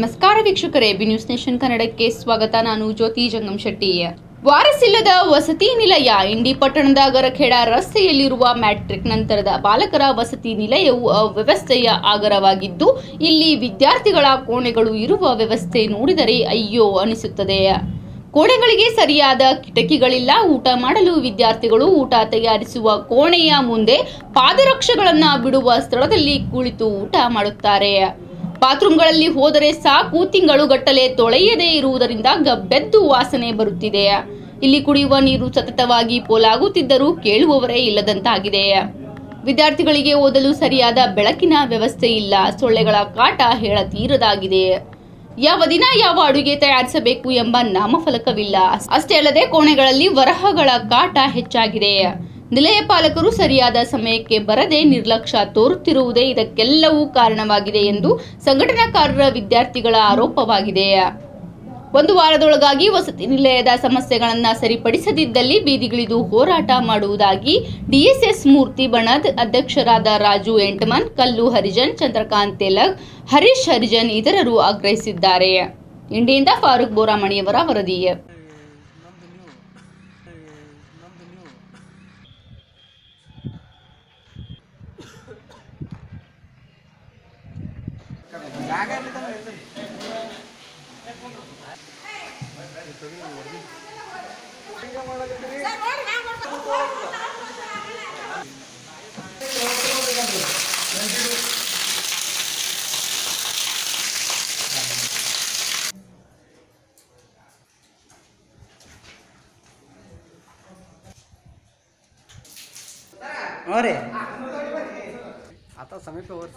ನಮಸ್ಕಾರ ವೀಕ್ಷಕರೇ B news nation ಕನ್ನಡಕ್ಕೆ ಸ್ವಾಗತ. ನಾನು ಜ್ಯೋತಿ ಜಂಗಂ ಶೆಟ್ಟಿ. ವಾರಸಿಲ್ಲದ ವಸತಿ ನಿಲಯ, ಇಂಡಿ ಪಟ್ಟಣದ ಗರಖೇಡ ರಸ್ತೆಯಲ್ಲಿರುವ ಮ್ಯಾಟ್ರಿಕ್ ನಂತರದ ಬಾಲಕರ ವಸತಿ ನಿಲಯವು ಅವ್ಯವಸ್ಥೆಯ ಆಗರವಾಗಿದ್ದು, ಇಲ್ಲಿ ವಿದ್ಯಾರ್ಥಿಗಳ ಕೋಣೆಗಳು ಇರುವ ವ್ಯವಸ್ಥೆ ನೋಡಿದರೆ ಅಯ್ಯೋ ಅನಿಸುತ್ತದೆ. ಕೋಣೆಗಳಿಗೆ ಸರಿಯಾದ ಕಿಟಕಿಗಳಿಲ್ಲ. ಊಟ ಮಾಡಲು ವಿದ್ಯಾರ್ಥಿಗಳು ಊಟ ತಯಾರಿಸುವ ಕೋಣೆಯ ಮುಂದೆ ಪಾದರಕ್ಷೆಗಳನ್ನ ಬಿಡುವ ಸ್ಥಳದಲ್ಲಿ ಕುಳಿತು ಊಟ ಮಾಡುತ್ತಾರೆ. ಬಾತ್ರೂಮ್ಗಳಲ್ಲಿ ಹೋದರೆ ಸಾಕು ತಿಂಗಳುಗಟ್ಟಲೆ ತೊಳೆಯದೇ ಇರುವುದರಿಂದ ಗಬ್ಬೆದ್ದು ವಾಸನೆ ಬರುತ್ತಿದೆ. ಇಲ್ಲಿ ಕುಡಿಯುವ ನೀರು ಸತತವಾಗಿ ಪೋಲಾಗುತ್ತಿದ್ದರೂ ಕೇಳುವವರೇ ಇಲ್ಲದಂತಾಗಿದೆ. ವಿದ್ಯಾರ್ಥಿಗಳಿಗೆ ಓದಲು ಸರಿಯಾದ ಬೆಳಕಿನ ವ್ಯವಸ್ಥೆ ಇಲ್ಲ. ಸೊಳ್ಳೆಗಳ ಕಾಟ ಹೇಳತೀರದಾಗಿದೆ. ಯಾವ ದಿನ ಯಾವ ಅಡುಗೆ ತಯಾರಿಸಬೇಕು ಎಂಬ ನಾಮಫಲಕವಿಲ್ಲ. ಅಷ್ಟೇ ಅಲ್ಲದೆ ಕೋಣೆಗಳಲ್ಲಿ ವರಹಗಳ ಕಾಟ ಹೆಚ್ಚಾಗಿದೆ. ನಿಲಯ ಪಾಲಕರು ಸರಿಯಾದ ಸಮಯಕ್ಕೆ ಬರದೆ ನಿರ್ಲಕ್ಷ್ಯ ತೋರುತ್ತಿರುವುದೇ ಇದಕ್ಕೆಲ್ಲವೂ ಕಾರಣವಾಗಿದೆ ಎಂದು ಸಂಘಟನಾಕಾರರ ವಿದ್ಯಾರ್ಥಿಗಳ ಆರೋಪವಾಗಿದೆ. ಒಂದು ವಾರದೊಳಗಾಗಿ ವಸತಿ ನಿಲಯದ ಸಮಸ್ಯೆಗಳನ್ನು ಸರಿಪಡಿಸದಿದ್ದಲ್ಲಿ ಬೀದಿಗಿಳಿದು ಹೋರಾಟ ಮಾಡುವುದಾಗಿ ಡಿಎಸ್ಎಸ್ ಮೂರ್ತಿ ಬಣದ್ ಅಧ್ಯಕ್ಷರಾದ ರಾಜು ಎಂಟಮನ್, ಕಲ್ಲು ಹರಿಜನ್, ಚಂದ್ರಕಾಂತ್ ತೆಲಗ್, ಹರೀಶ್ ಹರಿಜನ್ ಇತರರು ಆಗ್ರಹಿಸಿದ್ದಾರೆ. ಇಂಡಿಯಿಂದ ಫಾರೂಕ್ ಬೋರಾಮಣಿಯವರ ವರದಿ. ಹ್ಞೂ ರೀ ಆತ ಸಮೀಪ ಓರ್ಸ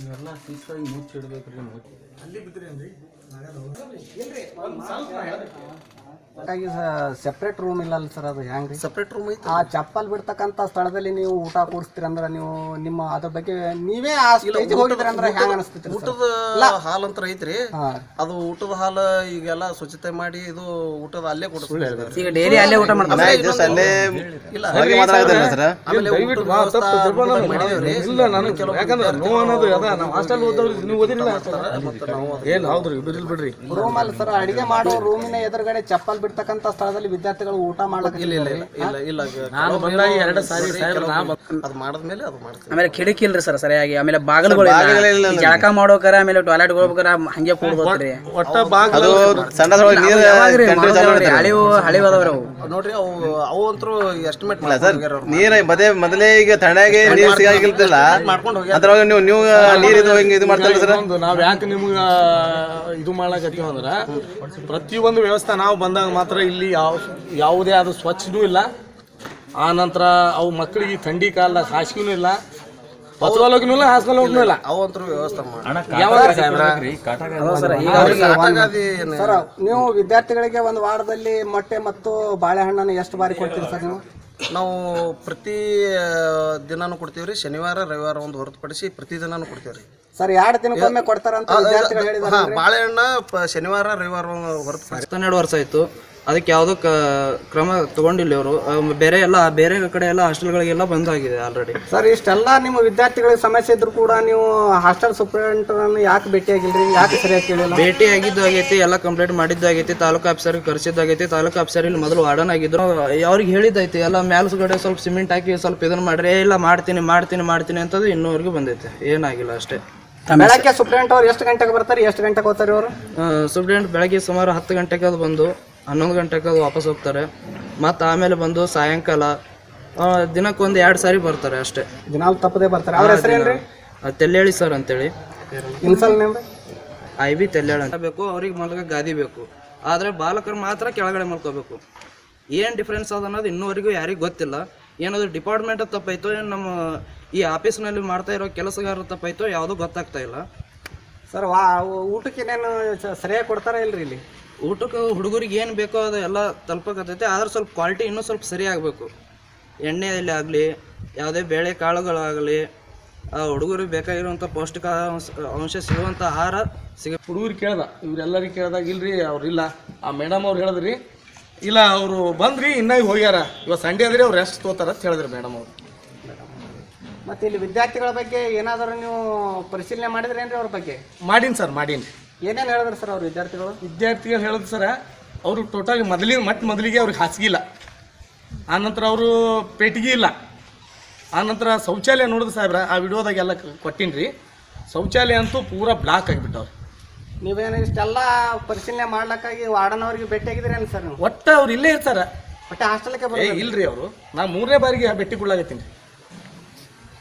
ಇವೆಲ್ಲ ಬಿದ್ರಿ ಮುಚ್ಚಿಡ್ಬೇಕ್ರಿ ಹಾಗಾಗಿ ಸೆಪ್ರೇಟ್ ರೂಮ್ ಇಲ್ಲ ಅಲ್ಲ ಸರ್ ಅದು ಹೆಂಗ್ರಿ ಸಪ್ರೇಟ್ ರೂಮ್ ಐತಿ ಆ ಚಪ್ಪಲ್ ಬಿಡ್ತಕ್ಕಂತ ಸ್ಥಳದಲ್ಲಿ ನೀವು ಊಟ ಕೂಡಿಸ್ತೀರ ಅಂದ್ರೆ ನೀವು ನಿಮ್ಮ ಅದ್ರ ಬಗ್ಗೆ ನೀವೇ ಆ ಸ್ಟೇಜ್ ಹೋಗಿದ್ರಿ ಅಂದ್ರೆ ಹೆಂಗ್ ಊಟದ ಹಾಲ್ ಅಂತ ಐತ್ರಿ. ಹಾ. ಅದು ಊಟದ ಹಾಲ್ ಈಗೆಲ್ಲ ಸ್ವಚ್ಛತೆ ಮಾಡಿ ಇದು ಊಟದ ಅಲ್ಲೇ ಕೊಡಿಸ್ತಾರೆ ಈಗ ಡೈಲಿ ಅಲ್ಲೇ ಊಟ ಮಾಡ್ತಾರೆ. ಇಲ್ಲ ಆಮೇಲೆ ಊಟದ ವ್ಯವಸ್ಥೆ ಊಟ ಮಾಡಿದೇವ್ರಿ. ಕೆಲವು ಯಾಕಂದ್ರೆ ನೋವು ಅನ್ನೋದು ಅದ. ನಾವು ಹಾಸ್ಟೆಲ್ ಓದೋರು ನೀವು ಓದಿರಲಿಲ್ಲ ಮತ್ತೆ ನಾವು ಏನ್ ಹೌದ್ರಿ ಬಿಡ್ರಿ. ಬಿಡ್ರಿ. ರೂಮ್ ಅಲ್ಲಿ ಸರ್ ಅಡಿಗೆ ಮಾಡೋ ರೂಮಿನ ಎದುರುಗಡೆ ಚಪ್ಪಲ್ ಬಿಡ್ತಕ್ಕಂತ ಸ್ಥಳದಲ್ಲಿ ವಿದ್ಯಾರ್ಥಿಗಳು ಊಟ ಮಾಡೋದಿಲ್ಲ ಇಲ್ಲ ಇಲ್ಲ ಇಲ್ಲ ಇಲ್ಲ ನಾನು ಬಂದಾಗ ಎರಡು ಸಾರಿ ಸಾಹೇಬ್ರು ನಾ ಬಂದ್- ಅದು ಮಾಡಿದ್ಮೇಲೆ ಅದು ಮಾಡ್ತೀವಿ. ಆಮೇಲೆ ಕಿಟಕಿ ಇಲ್ರಿ ಸರ್ ಸರಿಯಾಗಿ. ಆಮೇಲೆ ಬಾಗಿಲುಗಳು ಜಳಕ ಮಾಡೋಕರ ಆಮೇಲೆ ಟಾಯ್ಲೆಟ್ ಹೋಗ್ಬೇಕಾರ ಹಂಗೆ ಕೂಡ್ಬೋದ್ರಿ ಒಟ್ಟ ಬಾಗ್ಲ ಯಾವಾಗ್ರಿ ಮಾಡೋದ್ರಿ? ಹಳಿವು ಹಳಿವು ಅದಾವ್ರಿ ಅವು ನೋಡ್ರಿ ಅವು ಅವು ಅಂತೂ ಎಸ್ಟಿಮೇಟ್ ನೀರ ಮದೇ ಮೊದಲೇ ಈಗ ತಣ್ಣಗೆ ನೀರು ಸಿಗಾಗಿಲ್ತಿಲ್ಲ ಮಾಡ್ಕೊಂಡು ಹೋಗ್ಯಾರ. ಅದ್ರೊಳಗೆ ನೀವು ನೀವು ನೀರ್ ಇದು ಹಿಂಗ್ ಇದು ಮಾಡ್ತಾರ ಸರ್ ನಾವ್ ಯಾಕೆ ನಿಮ್ಗ ಇದು ಮಾಡ್ಲಕತ್ತೀವಿ ಅಂದ್ರ ಪ್ರತಿಯೊಂದು ವ್ಯವಸ್ಥೆ ನಾವು ಬಂದಾಗ ಮಾತ್ರ ಇಲ್ಲಿ ಯಾವ ಯಾವುದೇ ಆದ ಸ್ವಚ್ಛನೂ ಇಲ್ಲ. ಆ ನಂತರ ಅವು ಮಕ್ಕಳಿಗೆ ಥಂಡಿ ಕಾಲದಾಗ ಹಾಸಿಗೆನೂ ಇಲ್ಲ. ಹೊತ್ಕೊಳಕ್ಕೂ ಇಲ್ಲ ಇಲ್ಲ. ಅವು ಅಂತೂ ವ್ಯವಸ್ಥೆ ಮಾಡಿ? ಸರ್ ನೀವು ವಿದ್ಯಾರ್ಥಿಗಳಿಗೆ ಒಂದು ವಾರದಲ್ಲಿ ಮೊಟ್ಟೆ ಮತ್ತು ಬಾಳೆಹಣ್ಣನ್ನು ಎಷ್ಟು ಬಾರಿ ಕೊಡ್ತೀರಿ ಸರ್ ನೀವು? ನಾವು ಪ್ರತಿ ದಿನಾನು ಕೊಡ್ತೀವಿ ರೀ ಶನಿವಾರ ರವಿವಾರ ಒಂದು ಹೊರತುಪಡಿಸಿ ಪ್ರತಿ ದಿನಾನು ಕೊಡ್ತೀವ್ರಿ. ಸರ್ ಎರಡು ದಿನಕ್ಕೊಮ್ಮೆ ಕೊಡ್ತಾರಂತ ವಿದ್ಯಾರ್ಥಿಗಳು ಹೇಳಿದಾರೆ ಹಾ ಬಾಳೆಹಣ್ಣ ಪ- ಶನಿವಾರ ರವಿವಾರ ಹನ್ನೆರಡು ವರ್ಷ ಆಯ್ತು. ಅದಕ್ಕೆ ಯಾವುದೋ ಕ್ರಮ ತಗೊಂಡಿಲ್ಲ ಅವರು ಬೇರೆ ಎಲ್ಲ ಬೇರೆ ಕಡೆ ಎಲ್ಲ ಹಾಸ್ಟೆಲ್ಗಳಿಗೆಲ್ಲ ಬಂದಾಗಿದೆ ಆಲ್ರೆಡಿ ಸರ್ ಇಷ್ಟೆಲ್ಲ ನಿಮ್ಮ ವಿದ್ಯಾರ್ಥಿಗಳಿಗೆ ಸಮಸ್ಯೆ ಇದ್ರು ಕೂಡ ನೀವು ಹಾಸ್ಟೆಲ್ ಸೂಪರಿಂಟೆಂಡನ್ನು ಯಾಕೆ ಭೇಟಿಯಾಗಿಲ್ರಿ? ಯಾಕೆ ಸರಿಯಾಗಿ ಕೇಳಿಲ್ಲ? ಭೇಟಿ ಆಗಿದ್ದು ಆಗೈತಿ ಎಲ್ಲ ಕಂಪ್ಲೇಂಟ್ ಮಾಡಿದ್ದು ಆಗೈತಿ ತಾಲೂಕು ಆಫೀಸರ್ಗೆ ಕರೆಸಿದ್ದಾಗೈತಿ ತಾಲೂಕು ಆಫೀಸರ್ ಇಲ್ಲಿ ಮೊದಲು ವಾರ್ಡನ್ ಆಗಿದ್ರು. ಅವ್ರಿಗೆ ಹೇಳಿದ್ದೈತಿ ಎಲ್ಲ ಮೇಲ್ಸ್ಗಡೆ ಸ್ವಲ್ಪ ಸಿಮೆಂಟ್ ಹಾಕಿ ಸ್ವಲ್ಪ ಇದನ್ನ ಮಾಡ್ರಿ. ಇಲ್ಲ ಮಾಡ್ತೀನಿ ಮಾಡ್ತೀನಿ ಮಾಡ್ತೀನಿ ಅಂತದ್ದು ಇನ್ನೂವರೆಗೂ ಬಂದೈತೆ. ಏನಾಗಿಲ್ಲ ಅಷ್ಟೇ. ಬೆಳಗ್ಗೆ ಸುಪ್ರೆಂಟ್ ಅವ್ರು ಎಷ್ಟು ಗಂಟೆಗೆ ಬರ್ತಾರೆ ಎಷ್ಟು ಗಂಟೆಗೆ ಹೋಗ್ತಾರೆ ಅವರು ಸುಪ್ರೆಂಟ್ ಬೆಳಗ್ಗೆ ಸುಮಾರು ಹತ್ತು ಗಂಟೆಗೆ ಅದು ಬಂದು ಹನ್ನೊಂದು ಗಂಟೆಗೆ ಅದು ವಾಪಸ್ ಹೋಗ್ತಾರೆ. ಮತ್ತು ಆಮೇಲೆ ಬಂದು ಸಾಯಂಕಾಲ ದಿನಕ್ಕೆ ದಿನಕ್ಕೊಂದು ಎರಡು ಸಾರಿ ಬರ್ತಾರೆ ಅಷ್ಟೇ. ದಿನ ತಪ್ಪದೇ ಬರ್ತಾರೆ. ಅವ್ರ ಹೆಸರೇನ್ರಿ ಆ, ತೆಲ್ಲೇಳಿ ಸರ್ ಅಂತೇಳಿ. ಇನ್ಸಲ್ ನೇಮ್ ಐ ಬಿ ತೆಲ್ಲೇಳ ಅಂತ. ಬೇಕು ಅವ್ರಿಗೆ ಮಲ್ಗ ಗಾದಿ ಬೇಕು. ಆದರೆ ಬಾಲಕರು ಮಾತ್ರ ಕೆಳಗಡೆ ಮಲ್ಕೋಬೇಕು. ಏನು ಡಿಫ್ರೆನ್ಸ್ ಅದ ಅನ್ನೋದು ಇನ್ನೂವರೆಗೂ ಯಾರಿಗೂ ಗೊತ್ತಿಲ್ಲ. ಏನಾದರೂ ಡಿಪಾರ್ಟ್ಮೆಂಟ್ ತಪ್ಪಾಯ್ತು ಏನು ನಮ್ಮ ಈ ಆಫೀಸ್ನಲ್ಲಿ ಮಾಡ್ತಾ ಇರೋ ಕೆಲಸಗಾರ ತಪ್ಪಾಯ್ತು ಯಾವುದೂ ಗೊತ್ತಾಗ್ತಾ ಇಲ್ಲ. ಸರ್ ವಾ ಊಟಕ್ಕೆ ಏನೇನು ಸ- ಸರಿಯಾಗಿ ಕೊಡ್ತಾರ ಇಲ್ರಿ ಇಲ್ಲಿ? ಊಟಕ್ಕೆ ಹುಡುಗರಿಗೆ ಏನು ಬೇಕೋ ಅದು ಎಲ್ಲ ತಲುಪಕತ್ತೈತೆ ಆದ್ರೆ ಸ್ವಲ್ಪ ಕ್ವಾಲಿಟಿ ಇನ್ನೂ ಸ್ವಲ್ಪ ಸರಿ ಆಗಬೇಕು ಎಣ್ಣೆಯಲ್ಲಿ ಆಗಲಿ ಯಾವುದೇ ಬೇಳೆ ಕಾಳುಗಳಾಗಲಿ ಆ ಹುಡುಗರಿಗೆ ಬೇಕಾಗಿರುವಂಥ ಪೌಷ್ಟಿಕ ಅಂಶ- ಸಿಗುವಂಥ ಆಹಾರ ಸಿಗ ಹುಡುಗರು ಕೇಳ್ದ ಇವರೆಲ್ಲರಿಗೆ ಕೇಳ್ದಾಗ ಇಲ್ರಿ ಅವ್ರಿಲ್ಲ. ಆ ಮೇಡಮ್ ಅವ್ರು ಹೇಳಿದ್ರಿ ಇಲ್ಲ ಅವರು ಬಂದ್ರಿ ಇನ್ನೂ ಹೋಗ್ಯಾರ. ಇವಾಗ ಸಂಡೇ ಆದ್ರೆ ಅವ್ರು ರೆಸ್ಟ್ ತೋತಾರ ಅಂತ ಹೇಳಿದ್ರಿ ಮೇಡಮ್ ಅವ್ರು. ಮತ್ತೆ ಇಲ್ಲಿ ವಿದ್ಯಾರ್ಥಿಗಳ ಬಗ್ಗೆ ಏನಾದರೂ ನೀವು ಪರಿಶೀಲನೆ ಮಾಡಿದ್ರೇನ್ರಿ ಅವ್ರ ಬಗ್ಗೆ? ಮಾಡೀನಿ ಸರ್ ಮಾಡೀನಿ. ಏನೇನು ಹೇಳಿದ್ರು ಸರ್ ಅವ್ರ ವಿದ್ಯಾರ್ಥಿಗಳು? ವಿದ್ಯಾರ್ಥಿಗಳು ಹೇಳಿದ್ರು ಸರ್ ಅವರು ಟೋಟಲ್ ಮೊದಲಿನ ಮತ್ತೆ ಮೊದಲಿಗೆ ಅವ್ರಿಗೆ ಹಾಸಿಗೆ ಇಲ್ಲ. ಆನಂತರ ಅವರು ಪೆಟ್ಟಿಗೆ ಇಲ್ಲ. ಆನಂತರ ಶೌಚಾಲಯ ನೋಡಿದ್ರು ಸಾಹೇಬ್ರ ಆ ವಿಡಿಯೋದಾಗೆಲ್ಲ ಕೊಟ್ಟಿನಿ ರೀ ಶೌಚಾಲಯ ಅಂತೂ ಪೂರ ಬ್ಲಾಕ್ ಆಗಿಬಿಟ್ಟವ್ರು. ನೀವೇನು ಇಷ್ಟೆಲ್ಲ ಪರಿಶೀಲನೆ ಮಾಡ್ಲಿಕ್ಕಾಗಿ ವಾರ್ಡನ್ ಅವ್ರಿಗೆ ಭೇಟಿಯಾಗಿದ್ದೀರೇನು ಸರ್ ಒಟ್ಟು ಒಟ್ಟ ಅವ್ರು ಇಲ್ಲೇ ಇರ್ತಾರೆ. ಒಟ್ಟು ಹಾಸ್ಟೆಲ್ಗೆ ಏ ಇಲ್ಲರಿ ಇಲ್ರಿ ಅವರು. ನಾನು ಮೂರನೇ ಬಾರಿಗೆ ಭೇಟಿ ಕೊಡ್ಲಾಗತ್ತೀನಿ